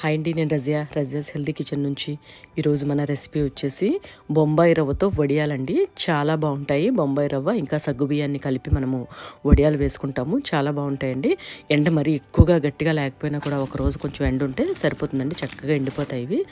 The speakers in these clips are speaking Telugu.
హాయ్ అండి నేను రజియా. రజియాస్ హెల్దీ కిచెన్ నుంచి ఈరోజు మన రెసిపీ వచ్చేసి బొంబాయి రవ్వతో వడియాలండి. చాలా బాగుంటాయి. బొంబాయి రవ్వ ఇంకా సగ్గు బియ్యాన్ని కలిపి మనము వడియాలు వేసుకుంటాము. చాలా బాగుంటాయండి. ఎండ మరీ ఎక్కువగా గట్టిగా లేకపోయినా కూడా ఒక రోజు కొంచెం ఎండ ఉంటే సరిపోతుందండి. చక్కగా ఎండిపోతాయి ఇవి.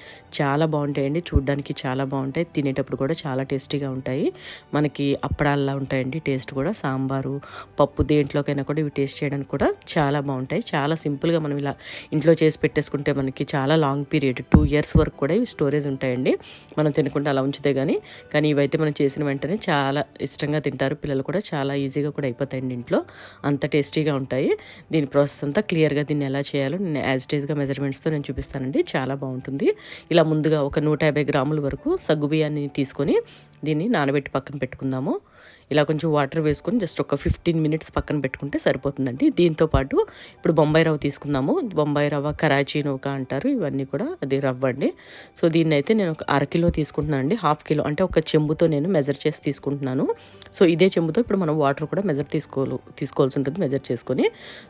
చాలా బాగుంటాయండి. చూడడానికి చాలా బాగుంటాయి. తినేటప్పుడు కూడా చాలా టేస్టీగా ఉంటాయి. మనకి అప్పడాల్లా ఉంటాయండి. టేస్ట్ కూడా సాంబారు పప్పు దేంట్లోకైనా కూడా ఇవి టేస్ట్ చేయడానికి కూడా చాలా బాగుంటాయి. చాలా సింపుల్గా మనం ఇలా ఇంట్లో చేసి పెట్టేసుకుంటే మనకి చాలా లాంగ్ పీరియడ్ టూ ఇయర్స్ వరకు కూడా ఇవి స్టోరేజ్ ఉంటాయండి. మనం తినకుండా అలా ఉంచితే కానీ కానీ ఇవైతే మనం చేసిన వెంటనే చాలా ఇష్టంగా తింటారు. పిల్లలు కూడా చాలా ఈజీగా కూడా అయిపోతాయండి ఇంట్లో. అంత టేస్టీగా ఉంటాయి. దీని ప్రాసెస్ అంతా క్లియర్గా దీన్ని ఎలా చేయాలో నేను యాజ్ టేజ్గా మెజర్మెంట్స్తో నేను చూపిస్తానండి. చాలా బాగుంటుంది. ఇలా ముందుగా ఒక నూట యాభై గ్రాముల వరకు సగ్గుబియ్యాన్ని తీసుకొని దీన్ని నానబెట్టి పక్కన పెట్టుకుందాము. ఇలా కొంచెం వాటర్ వేసుకొని జస్ట్ ఒక ఫిఫ్టీన్ మినిట్స్ పక్కన పెట్టుకుంటే సరిపోతుందండి. దీంతో పాటు ఇప్పుడు బొంబాయి రవ్వ తీసుకుందాము. బొంబాయి రవ్వ కరాచీ నౌక అంటారు. ఇవన్నీ కూడా అది రవ్వ అండి. సో దీన్ని అయితే నేను ఒక అరకిలో తీసుకుంటున్నాను అండి. హాఫ్ కిలో అంటే ఒక చెంబుతో నేను మెజర్ చేసి తీసుకుంటున్నాను. సో ఇదే చెంబుతో ఇప్పుడు మనం వాటర్ కూడా మెజర్ తీసుకోవాలి తీసుకోవాల్సి ఉంటుంది మెజర్ చేసుకొని.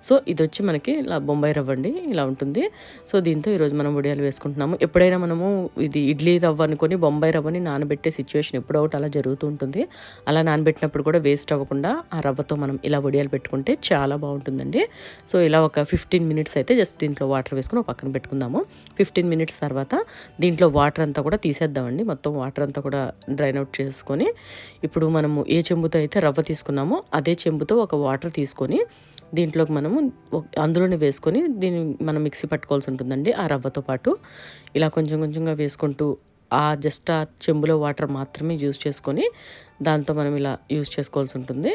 సో ఇది వచ్చి మనకి ఇలా బొంబాయి రవ్వ అండి. ఇలా ఉంటుంది. సో దీంతో ఈరోజు మనం వడియాలు వేసుకుంటున్నాము. ఎప్పుడైనా మనము ఇది ఇడ్లీ రవ్వ అనుకొని బొంబాయి రవ్వని నానబెట్టే సిచ్యువేషన్ ఎప్పుడో ఒకటి అలా జరుగుతూ ఉంటుంది. అలా నానబెట్టినప్పుడు కూడా వేస్ట్ అవ్వకుండా ఆ రవ్వతో మనం ఇలా వడియాలు పెట్టుకుంటే చాలా బాగుంటుందండి. సో ఇలా ఒక ఫిఫ్టీన్ మినిట్స్ అయితే జస్ట్ దీంట్లో వాటర్ వేసుకొని పక్కన పెట్టుకుందాము. ఫిఫ్టీన్ మినిట్స్ తర్వాత దీంట్లో వాటర్ అంతా కూడా తీసేద్దామండి. మొత్తం వాటర్ అంతా కూడా డ్రైన్ అవుట్ చేసుకొని ఇప్పుడు మనము ఏ చెంబుతో అయితే రవ్వ తీసుకున్నామో అదే చెంబుతో ఒక వాటర్ తీసుకొని దీంట్లోకి మనము అందులోనే వేసుకొని దీన్ని మనం మిక్సీ పట్టుకోవాల్సి ఉంటుందండి ఆ రవ్వతో పాటు. ఇలా కొంచెం కొంచెంగా వేసుకుంటూ ఆ జస్ట్ ఆ చెంబులో వాటర్ మాత్రమే యూజ్ చేసుకొని దాంతో మనం ఇలా యూజ్ చేసుకోవాల్సి ఉంటుంది.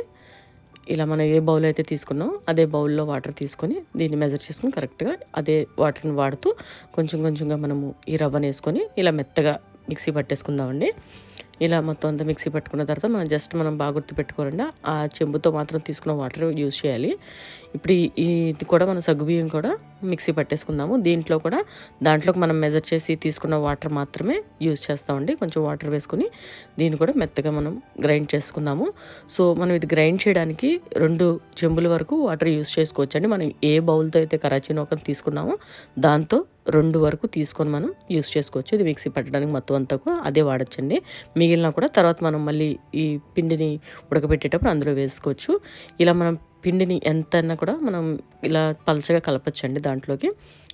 ఇలా మనం ఏ బౌల్ అయితే తీసుకున్నామో అదే బౌల్లో వాటర్ తీసుకొని దీన్ని మెజర్ చేసుకుని కరెక్ట్గా అదే వాటర్ని వాడుతూ కొంచెం కొంచెంగా మనము ఈ రవ్వను వేసుకొని ఇలా మెత్తగా మిక్సీ పట్టేసుకుందామండి. ఇలా మొత్తం అంతా మిక్సీ పట్టుకున్న తర్వాత మనం జస్ట్ మనం బాగా గుర్తు పెట్టుకోవాలండి ఆ చెంబుతో మాత్రం తీసుకున్న వాటర్ యూజ్ చేయాలి. ఇప్పుడు ఈ- ఇది కూడా మనం సగ్గుబియ్యం కూడా మిక్సీ పట్టేసుకుందాము. దీంట్లో కూడా దాంట్లోకి మనం మెజర్ చేసి తీసుకున్న వాటర్ మాత్రమే యూజ్ చేస్తామండి. కొంచెం వాటర్ వేసుకుని దీన్ని కూడా మెత్తగా మనం గ్రైండ్ చేసుకుందాము. సో మనం ఇది గ్రైండ్ చేయడానికి రెండు చెంబుల వరకు వాటర్ యూజ్ చేసుకోవచ్చండి. మనం ఏ బౌల్తో అయితే కరాచీ నూకను తీసుకున్నామో దాంతో రెండు వరకు తీసుకొని మనం యూస్ చేసుకోవచ్చు. ఇది మిక్సీ పట్టడానికి మొత్తం అంతా కూడా అదే వాడచ్చండి. మిగిలిన కూడా తర్వాత మనం మళ్ళీ ఈ పిండిని ఉడకబెట్టేటప్పుడు అందులో వేసుకోవచ్చు. ఇలా మనం పిండిని ఎంతైనా కూడా మనం ఇలా పలచగా కలపచ్చండి దాంట్లోకి.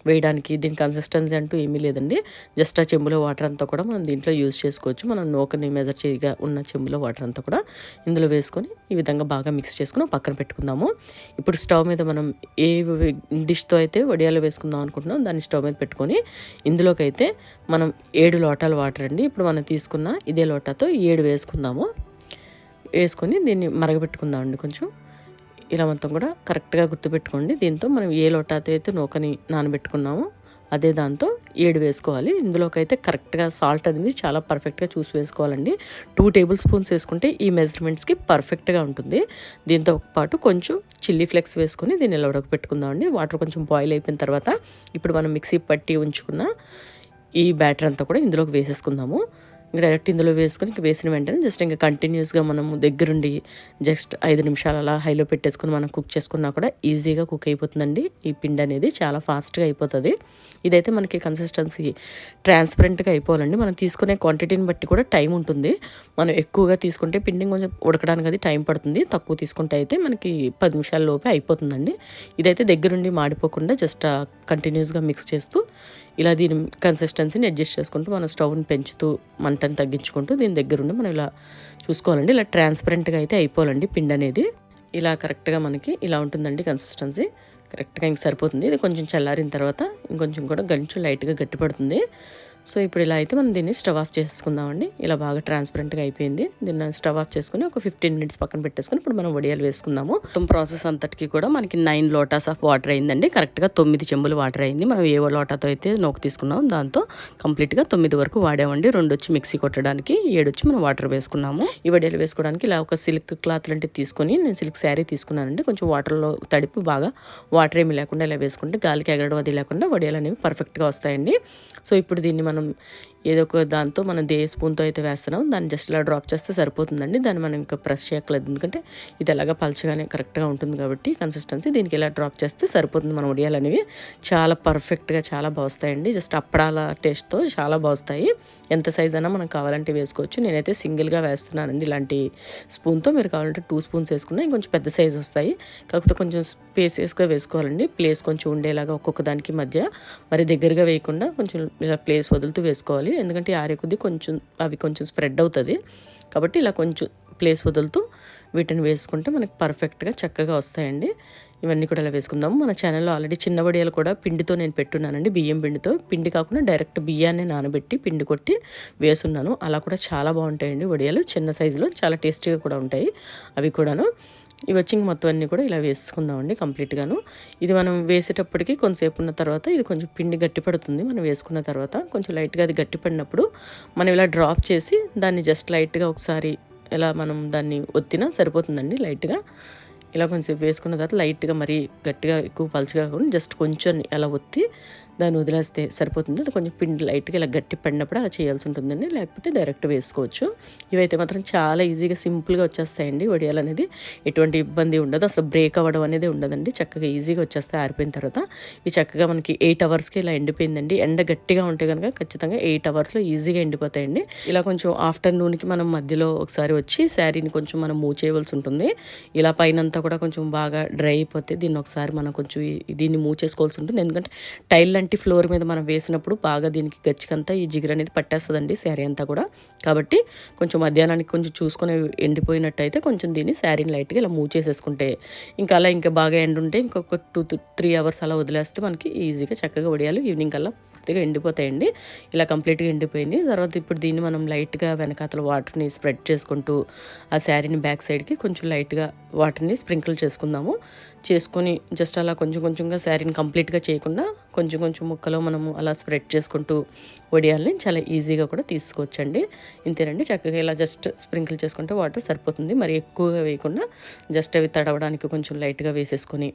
వేయడానికి దీని కన్సిస్టెన్సీ అంటూ ఏమీ లేదండి. జస్ట్ ఆ చెంబులో వాటర్ అంతా కూడా మనం దీంట్లో యూజ్ చేసుకోవచ్చు. మనం నోకని మెజర్ చేయగా ఉన్న చెంబులో వాటర్ అంతా కూడా ఇందులో వేసుకొని ఈ విధంగా బాగా మిక్స్ చేసుకుని పక్కన పెట్టుకుందాము. ఇప్పుడు స్టవ్ మీద మనం ఏ డిష్తో అయితే వడియాలు వేసుకుందాం అనుకుంటున్నాం దాన్ని స్టవ్ మీద పెట్టుకొని ఇందులోకి అయితే మనం ఏడు లోటాలు వాటర్ అండి. ఇప్పుడు మనం తీసుకున్న ఇదే లోటాతో ఏడు వేసుకుందాము. వేసుకొని దీన్ని మరగబెట్టుకుందాం అండి కొంచెం. ఇలా మొత్తం కూడా కరెక్ట్గా గుర్తుపెట్టుకోండి. దీంతో మనం ఏ లోటాతో అయితే నూకని నానబెట్టుకున్నామో అదే దాంతో ఏడు వేసుకోవాలి. ఇందులోకైతే కరెక్ట్గా సాల్ట్ అనేది చాలా పర్ఫెక్ట్గా చూసి వేసుకోవాలండి. టూ టేబుల్ స్పూన్స్ వేసుకుంటే ఈ మెజర్మెంట్స్కి పర్ఫెక్ట్గా ఉంటుంది. దీంతో పాటు కొంచెం చిల్లీ ఫ్లెక్స్ వేసుకొని దీన్ని ఇలా ఉడకపెట్టుకుందామండి వాటర్ కొంచెం బాయిల్ అయిపోయిన తర్వాత ఇప్పుడు మనం మిక్సీ పట్టి ఉంచుకున్న ఈ బ్యాటర్ అంతా కూడా ఇందులోకి వేసేసుకుందాము. ఇంకా డైరెక్ట్ ఇందులో వేసుకొని ఇంక వేసిన వెంటనే జస్ట్ ఇంకా కంటిన్యూస్గా మనము దగ్గరుండి జస్ట్ ఐదు నిమిషాలు అలా హైలో పెట్టేసుకొని మనం కుక్ చేసుకున్నా కూడా ఈజీగా కుక్ అయిపోతుందండి. ఈ పిండి అనేది చాలా ఫాస్ట్గా అయిపోతుంది. ఇదైతే మనకి కన్సిస్టెన్సీ ట్రాన్స్పరెంట్గా అయిపోవాలండి. మనం తీసుకునే క్వాంటిటీని బట్టి కూడా టైం ఉంటుంది. మనం ఎక్కువగా తీసుకుంటే పిండి కొంచెం ఉడకడానికి అది టైం పడుతుంది. తక్కువ తీసుకుంటే అయితే మనకి పది నిమిషాల లోపే అయిపోతుందండి. ఇదైతే దగ్గరుండి మాడిపోకుండా జస్ట్ కంటిన్యూస్గా మిక్స్ చేస్తూ ఇలా దీని కన్సిస్టెన్సీని అడ్జస్ట్ చేసుకుంటూ మనం స్టవ్ని పెంచుతూ మంటని తగ్గించుకుంటూ దీని దగ్గరుండి మనం ఇలా చూసుకోవాలండి. ఇలా ట్రాన్స్పరెంట్గా అయితే అయిపోవాలండి పిండి అనేది. ఇలా కరెక్ట్గా మనకి ఇలా ఉంటుందండి కన్సిస్టెన్సీ కరెక్ట్గా ఇంక సరిపోతుంది. ఇది కొంచెం చల్లారిన తర్వాత ఇంకొంచెం కూడా గంచు లైట్గా గట్టిపడుతుంది. సో ఇప్పుడు ఇలా అయితే మనం దీన్ని స్టవ్ ఆఫ్ చేసుకుందామండి. ఇలా బాగా ట్రాన్స్పరెంట్గా అయిపోయింది. దీన్ని స్టవ్ ఆఫ్ చేసుకుని ఒక ఫిఫ్టీన్ మినిట్స్ పక్కన పెట్టేసుకుని ఇప్పుడు మనం వడియాలు వేసుకుందాము. మొత్తం ప్రాసెస్ అంతటికి కూడా మనకి నైన్ లోటాస్ ఆఫ్ వాటర్ అయిందండి. కరెక్ట్గా తొమ్మిది చెంబులు వాటర్ అయింది. మనం ఏ లోటాతో అయితే నోకు తీసుకున్నాం దాంతో కంప్లీట్గా తొమ్మిది వరకు వాడామండి. రెండు వచ్చి మిక్సీ కొట్టడానికి ఏడు వచ్చి మనం వాటర్ వేసుకున్నాము. ఈ వడియాలు వేసుకోవడానికి ఇలా ఒక సిల్క్ క్లాత్ లాంటివి తీసుకొని నేను సిల్క్ శారీ తీసుకున్నానండి. కొంచెం వాటర్లో తడిపి బాగా వాటర్ ఏమి లేకుండా ఇలా వేసుకుంటే గాలికి ఎగరడం అది లేకుండా వడియాలు అనేవి పర్ఫెక్ట్గా వస్తాయండి. సో ఇప్పుడు దీన్ని మనం మనం ఏదో ఒక దాంతో మనం దే స్పూన్తో అయితే వేస్తున్నాం. దాన్ని జస్ట్ ఇలా డ్రాప్ చేస్తే సరిపోతుందండి. దాన్ని మనం ఇంకా ప్రెస్ చేయక్కలేదు ఎందుకంటే ఇది ఎలాగ పలచగానే కరెక్ట్గా ఉంటుంది కాబట్టి కన్సిస్టెన్సీ దీనికి ఇలా డ్రాప్ చేస్తే సరిపోతుంది. మన ఉడియాలు అనేవి చాలా పర్ఫెక్ట్గా చాలా బాగుస్తాయండి. జస్ట్ అప్పడాల టేస్ట్తో చాలా బాగుస్తాయి. ఎంత సైజ్ అయినా మనం కావాలంటే వేసుకోవచ్చు. నేనైతే సింగిల్గా వేస్తున్నానండి ఇలాంటి స్పూన్తో. మీరు కావాలంటే టూ స్పూన్స్ వేసుకున్నా ఇంకొంచెం పెద్ద సైజ్ వస్తాయి. కాకపోతే కొంచెం స్పేసెస్గా వేసుకోవాలండి. ప్లేస్ కొంచెం ఉండేలాగా ఒక్కొక్క దానికి మధ్య. మరి దగ్గరగా వేయకుండా కొంచెం ఇలా ప్లేస్ వదులుతూ వదులుతూ వేసుకోవాలి. ఎందుకంటే ఆరే కొద్దీ కొంచెం అవి కొంచెం స్ప్రెడ్ అవుతుంది. కాబట్టి ఇలా కొంచెం ప్లేస్ వదులుతూ వీటిని వేసుకుంటే మనకి పర్ఫెక్ట్గా చక్కగా వస్తాయండి. ఇవన్నీ కూడా ఇలా వేసుకుందాము మన ఛానల్లో ఆల్రెడీ చిన్న వడియాలు కూడా పిండితో నేను పెట్టున్నానండి. బియ్యం పిండితో. పిండి కాకుండా డైరెక్ట్ బియ్యాన్ని నానబెట్టి పిండి కొట్టి వేసున్నాను. అలా కూడా చాలా బాగుంటాయండి వడియాలు. చిన్న సైజులో చాలా టేస్టీగా కూడా ఉంటాయి. అవి కూడాను. ఇవి వచ్చి మొత్తం అన్నీ కూడా ఇలా వేసుకుందామండి కంప్లీట్గాను. ఇది మనం వేసేటప్పటికి కొంతసేపు ఉన్న తర్వాత ఇది కొంచెం పిండి గట్టి పడుతుంది. మనం వేసుకున్న తర్వాత కొంచెం లైట్గా అది గట్టి పడినప్పుడు మనం ఇలా డ్రాప్ చేసి దాన్ని జస్ట్ లైట్గా ఒకసారి ఇలా మనం దాన్ని ఒత్తినా సరిపోతుందండి లైట్గా. ఇలా కొంచెం వేసుకున్న తర్వాత లైట్గా మరీ గట్టిగా ఎక్కువ పలుచగా కాకుండా జస్ట్ కొంచెం అలా ఒత్తి దాన్ని వదిలేస్తే సరిపోతుంది. అది కొంచెం పిండి లైట్గా ఇలా గట్టి పడినప్పుడు అలా చేయాల్సి ఉంటుందండి. లేకపోతే డైరెక్ట్ వేసుకోవచ్చు. ఇవైతే మాత్రం చాలా ఈజీగా సింపుల్గా వచ్చేస్తాయండి వడియాలు అనేది. ఎటువంటి ఇబ్బంది ఉండదు. అసలు బ్రేక్ అవ్వడం అనేది ఉండదండి. చక్కగా ఈజీగా వచ్చేస్తాయి ఆరిపోయిన తర్వాత. ఇవి చక్కగా మనకి ఎయిట్ అవర్స్కి ఇలా ఎండిపోయిందండి. ఎండ గట్టిగా ఉంటే కనుక ఖచ్చితంగా ఎయిట్ అవర్స్లో ఈజీగా ఎండిపోతాయండి. ఇలా కొంచెం ఆఫ్టర్నూన్కి మనం మధ్యలో ఒకసారి వచ్చి శారీని కొంచెం మనం మూవ్ చేయవలసి ఉంటుంది. ఇలా పైనంతా కూడా కొంచెం బాగా డ్రై అయిపోతే దీన్ని ఒకసారి మనం కొంచెం దీన్ని మూవ్ చేసుకోవాల్సి ఉంటుంది. ఎందుకంటే టైల్ ఇలాంటి ఫ్లోర్ మీద మనం వేసినప్పుడు బాగా దీనికి గచ్చికంతా ఈ జిగురు అనేది పట్టేస్తుందండి శారీ అంతా కూడా. కాబట్టి కొంచెం మధ్యాహ్నానికి కొంచెం చూసుకొని ఎండిపోయినట్టయితే కొంచెం దీన్ని శారీని లైట్గా ఇలా మూవ్ చేసేసుకుంటే ఇంకా అలా ఇంకా బాగా ఎండ్ ఉంటే ఇంకొక టూ త్రీ అవర్స్ అలా వదిలేస్తే మనకి ఈజీగా చక్కగా వడియాలు ఈవినింగ్ కల్లా పూర్తిగా ఎండిపోతాయండి. ఇలా కంప్లీట్గా ఎండిపోయింది. తర్వాత ఇప్పుడు దీన్ని మనం లైట్గా వెనకాతల వాటర్ని స్ప్రెడ్ చేసుకుంటూ ఆ శారీని బ్యాక్ సైడ్కి కొంచెం లైట్గా వాటర్ని స్ప్రింకిల్ చేసుకుందాము. చేసుకొని జస్ట్ అలా కొంచెం కొంచెంగా శారీని కంప్లీట్గా చేయకుండా కొంచెం కొంచెం ముక్కలో మనము అలా స్ప్రెడ్ చేసుకుంటూ వడియాల్ని చాలా ఈజీగా కూడా తీసుకోవచ్చండి. ఇంతేనండి చక్కగా ఇలా జస్ట్ స్ప్రింకిల్ చేసుకుంటే వాటర్ సరిపోతుంది. మరి ఎక్కువగా వేయకుండా జస్ట్ అవి తడవడానికి కొంచెం లైట్గా వేసేసుకొని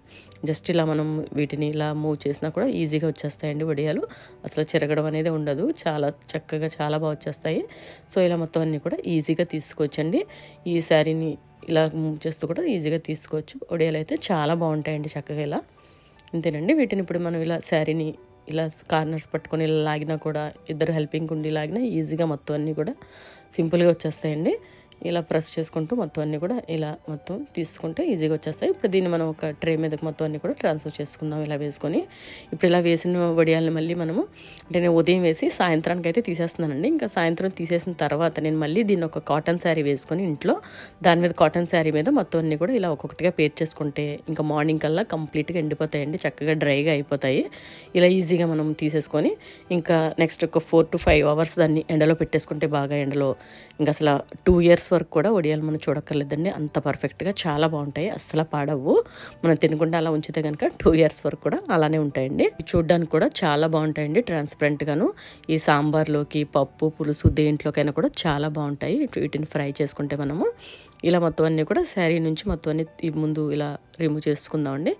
జస్ట్ ఇలా మనం వీటిని ఇలా మూవ్ చేసినా కూడా ఈజీగా వచ్చేస్తాయండి వడియాలు. అసలు చెరగడం అనేది ఉండదు చాలా చక్కగా చాలా బాగా వచ్చేస్తాయి. సో ఇలా మొత్తం అన్నీ కూడా ఈజీగా తీసుకోవచ్చండి. ఈ శారీని ఇలా మూవ్ చేస్తూ కూడా ఈజీగా తీసుకోవచ్చు. ఒడియాలు అయితే చాలా బాగుంటాయండి చక్కగా ఇలా. అంతేనండి వీటిని ఇప్పుడు మనం ఇలా శారీని ఇలా కార్నర్స్ పట్టుకొని ఇలా లాగినా కూడా ఇద్దరు హెల్పింగ్ ఉండి లాగినా ఈజీగా మొత్తం అన్నీ కూడా సింపుల్గా వచ్చేస్తాయండి. ఇలా ప్రెస్ చేసుకుంటూ మొత్తం అన్నీ కూడా ఇలా మొత్తం తీసుకుంటే ఈజీగా వచ్చేస్తాయి. ఇప్పుడు దీన్ని మనం ఒక ట్రే మీదకి మొత్తం అన్నీ కూడా ట్రాన్స్ఫర్ చేసుకుందాం ఇలా వేసుకొని. ఇప్పుడు ఇలా వేసిన వడియాలను మళ్ళీ మనము అంటే నేను ఉదయం వేసి సాయంత్రానికి అయితే తీసేస్తున్నానండి. ఇంకా సాయంత్రం తీసేసిన తర్వాత నేను మళ్ళీ దీన్ని ఒక కాటన్ శారీ వేసుకొని ఇంట్లో దాని మీద కాటన్ శారీ మీద మొత్తం అన్నీ కూడా ఇలా ఒక్కొక్కటిగా పేర్ చేసుకుంటే ఇంకా మార్నింగ్ కల్లా కంప్లీట్గా ఎండిపోతాయండి. చక్కగా డ్రైగా అయిపోతాయి. ఇలా ఈజీగా మనం తీసేసుకొని ఇంకా నెక్స్ట్ ఒక ఫోర్ టు ఫైవ్ అవర్స్ దాన్ని ఎండలో పెట్టేసుకుంటే బాగా ఎండలో ఇంకా అసలు టూ ఇయర్స్ వరకు కూడా వడియాలు మనం చూడక్కర్లేదండి. అంత పర్ఫెక్ట్గా చాలా బాగుంటాయి. అస్సలు పాడవు మనం తినకుండా అలా ఉంచితే కనుక టూ ఇయర్స్ వరకు కూడా అలానే ఉంటాయండి. చూడడానికి కూడా చాలా బాగుంటాయండి ట్రాన్స్పరెంట్గాను ఈ సాంబార్లోకి పప్పు పులుసు దేంట్లోకైనా కూడా చాలా బాగుంటాయి. వీటిని ఫ్రై చేసుకుంటే మనము ఇలా మొత్తం అన్నీ కూడా శారీ నుంచి మొత్తం అన్ని ముందు ఇలా రిమూవ్ చేసుకుందామండి.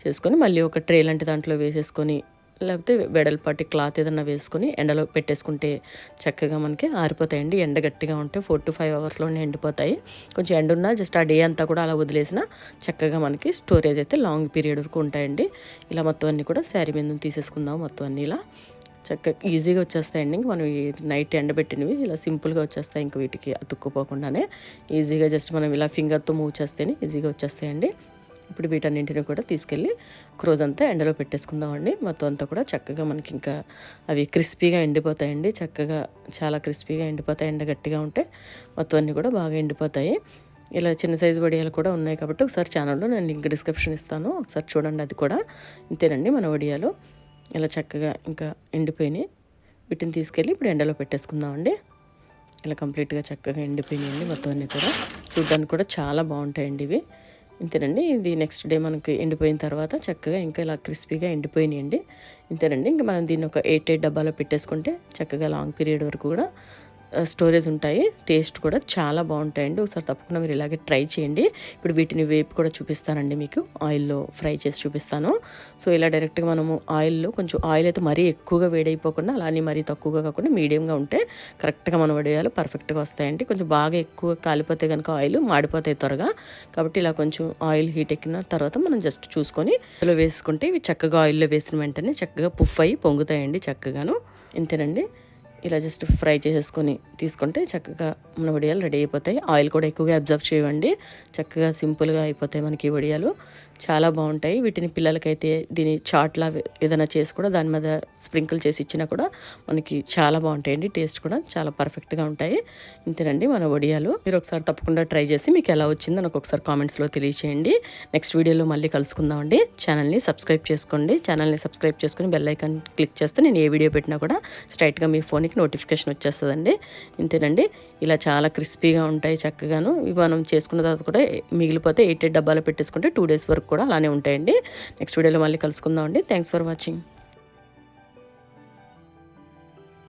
చేసుకొని మళ్ళీ ఒక ట్రే లాంటి దాంట్లో వేసేసుకొని లేకపోతే వెడల్పాటి క్లాత్ ఏదైనా వేసుకొని ఎండలో పెట్టేసుకుంటే చక్కగా మనకి ఆరిపోతాయండి. ఎండ గట్టిగా ఉంటే ఫోర్ టు ఫైవ్ అవర్స్లోనే ఎండిపోతాయి. కొంచెం ఎండ ఉన్నా జస్ట్ ఆ డే అంతా కూడా అలా వదిలేసిన చక్కగా మనకి స్టోరేజ్ అయితే లాంగ్ పీరియడ్ వరకు ఉంటాయండి. ఇలా మొత్తం అన్నీ కూడా శారీ మీద తీసేసుకుందాం మొత్తం అన్నీ ఇలా. చక్కగా ఈజీగా వచ్చేస్తాయండి. ఇంక మనం నైట్ ఎండబెట్టినవి ఇలా సింపుల్గా వచ్చేస్తాయి. ఇంక వీటికి అతుక్కుపోకుండానే ఈజీగా జస్ట్ మనం ఇలా ఫింగర్తో మూవ్ చేస్తేనే ఈజీగా వచ్చేస్తాయండి. ఇప్పుడు వీటన్నింటిని కూడా తీసుకెళ్ళి క్రోజ్ అంతా ఎండలో పెట్టేసుకుందామండి. మొత్తం అంతా కూడా చక్కగా మనకి ఇంకా అవి క్రిస్పీగా ఎండిపోతాయండి. చక్కగా చాలా క్రిస్పీగా ఎండిపోతాయి. ఎండ గట్టిగా ఉంటే మొత్తం అన్నీ కూడా బాగా ఎండిపోతాయి. ఇలా చిన్న సైజు వడియాలు కూడా ఉన్నాయి కాబట్టి ఒకసారి ఛానల్లో నేను లింక్ డిస్క్రిప్షన్ ఇస్తాను. ఒకసారి చూడండి అది కూడా. ఇంతేనండి మన వడియాలు. ఇలా చక్కగా ఇంకా ఎండిపోయినాయి. వీటిని తీసుకెళ్ళి ఇప్పుడు ఎండలో పెట్టేసుకుందామండి. ఇలా కంప్లీట్గా చక్కగా ఎండిపోయినాయండి మొత్తం అన్నీ కూడా. చూడడానికి కూడా చాలా బాగుంటాయండి ఇవి. ఇంతేనండి. ఇది నెక్స్ట్ డే మనకి ఎండిపోయిన తర్వాత చక్కగా ఇంకా ఇలా క్రిస్పీగా ఎండిపోయినాయండి. ఇంతేనండి. ఇంకా మనం దీన్ని ఒక ఎయిట్ ఎయిట్ డబ్బాలో పెట్టేసుకుంటే చక్కగా లాంగ్ పీరియడ్ వరకు కూడా స్టోరేజ్ ఉంటాయి. టేస్ట్ కూడా చాలా బాగుంటాయండి. ఒకసారి తప్పకుండా మీరు ఇలాగే ట్రై చేయండి. ఇప్పుడు వీటిని వేపు కూడా చూపిస్తానండి మీకు. ఆయిల్లో ఫ్రై చేసి చూపిస్తాను. సో ఇలా డైరెక్ట్గా మనము ఆయిల్లో కొంచెం ఆయిల్ అయితే మరీ ఎక్కువగా వేడైపోకుండా అలానే మరీ తక్కువగా కాకుండా మీడియంగా ఉంటే కరెక్ట్గా మనం వడియాలు. పర్ఫెక్ట్గా వస్తాయండి. కొంచెం బాగా ఎక్కువ కాలిపోతే కనుక ఆయిల్ మాడిపోతాయి త్వరగా. కాబట్టి ఇలా కొంచెం ఆయిల్ హీట్ ఎక్కిన తర్వాత మనం జస్ట్ చూసుకొని ఇందులో వేసుకుంటే ఇవి చక్కగా ఆయిల్లో వేసిన వెంటనే చక్కగా పుఫ్ అయ్యి పొంగుతాయండి చక్కగాను. ఇంతేనండి. ఇలా జస్ట్ ఫ్రై చేసేసుకొని తీసుకుంటే చక్కగా మన వడియాలు రెడీ అయిపోతాయి. ఆయిల్ కూడా ఎక్కువగా అబ్జర్వ్ చేయండి. చక్కగా సింపుల్గా అయిపోతాయి మనకి వడియాలు. చాలా బాగుంటాయి. వీటిని పిల్లలకైతే దీని చాట్లా ఏదైనా చేసి కూడా దాని మీద స్ప్రింకిల్ చేసి ఇచ్చినా కూడా మనకి చాలా బాగుంటాయండి. టేస్ట్ కూడా చాలా పర్ఫెక్ట్గా ఉంటాయి. ఇంతేనండి మన వడియాలు మీరు ఒకసారి తప్పకుండా ట్రై చేసి మీకు ఎలా వచ్చిందో నాకు ఒకసారి కామెంట్స్లో తెలియచేయండి. నెక్స్ట్ వీడియోలో మళ్ళీ కలుసుకుందామండి ఛానల్ని సబ్స్క్రైబ్ చేసుకోండి. ఛానల్ని సబ్స్క్రైబ్ చేసుకుని బెల్ ఐకాన్ క్లిక్ చేస్తే నేను ఏ వీడియో పెట్టినా కూడా స్ట్రైట్గా మీ ఫోన్కి నోటిఫికేషన్ వచ్చేస్తుందండి. ఇంతేనండి. ఇలా చాలా క్రిస్పీగా ఉంటాయి చక్కగాను. ఇవి మనం చేసుకున్న తర్వాత కూడా మిగిలిపోతే ఎయిట్ డబ్బాలో డబ్బాలు పెట్టేసుకుంటే టూ డేస్ వరకు వరకు కూడా అలానే ఉంటాయండి. నెక్స్ట్ వీడియోలో మళ్ళీ కలుసుకుందాం అండి థ్యాంక్స్ ఫర్ వాచింగ్